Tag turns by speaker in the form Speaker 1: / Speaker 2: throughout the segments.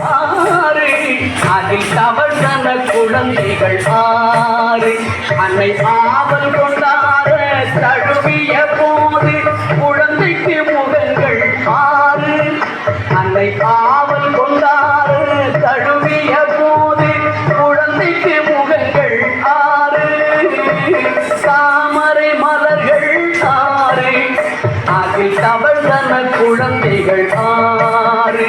Speaker 1: ஆறு. அதில் தவழ்ந்தன குழந்தைகள் ஆறு. அன்னை ஆவல் கொண்டார தழுவிய போது குழந்தைக்கு முகங்கள் ஆறு. அன்னை ஆவல் கொண்டார தழுவிய போது குழந்தைக்கு முகங்கள் ஆறு. தாமரை மலர்கள் ஆறு. அதில் தவழ்ந்தன குழந்தைகள் ஆறு.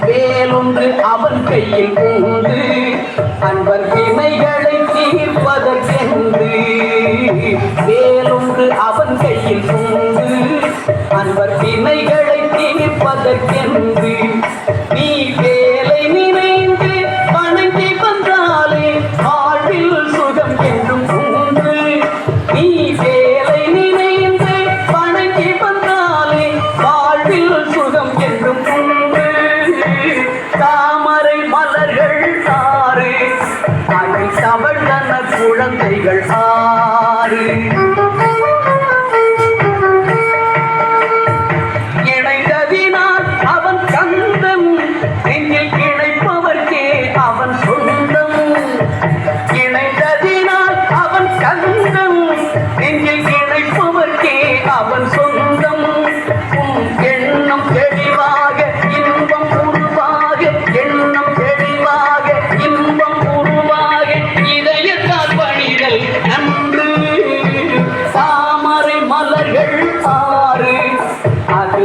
Speaker 1: வேலொன்று அவன் கையில் உண்டு. அன்பர் வினைகளை தீர்ப்பதற்கென்று. வேலொன்று அவன் கையில் உண்டு. அன்பர் வினைகளை தீர்ப்பதற்கென்று. குழந்தைகள் ஆறு இணைந்ததினால் அவன் கந்தம் நெஞ்சில் இணைப்பவர்க்கே அவன் சொந்தம் இணைந்ததினால் அவன் கந்தம் நெஞ்சில்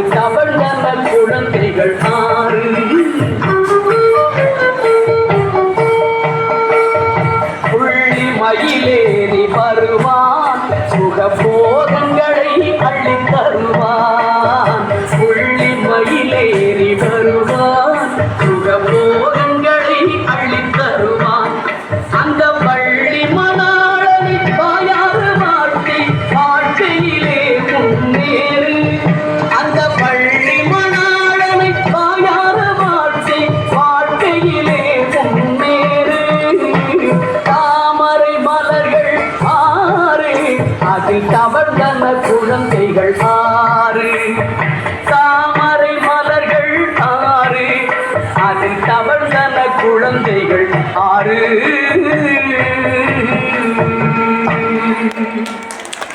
Speaker 1: அது தவழ்ந்தன குழந்தைகள் ஆறு. புள்ளி மயிலேறி வருவான். சுகபோகங்களை அள்ளி தருவான் அதில் தவழ்ந்தன குழந்தைகள் ஆறு. தாமரை மலர்கள் ஆறு. அதில் தவழ்ந்தன குழந்தைகள் ஆறு.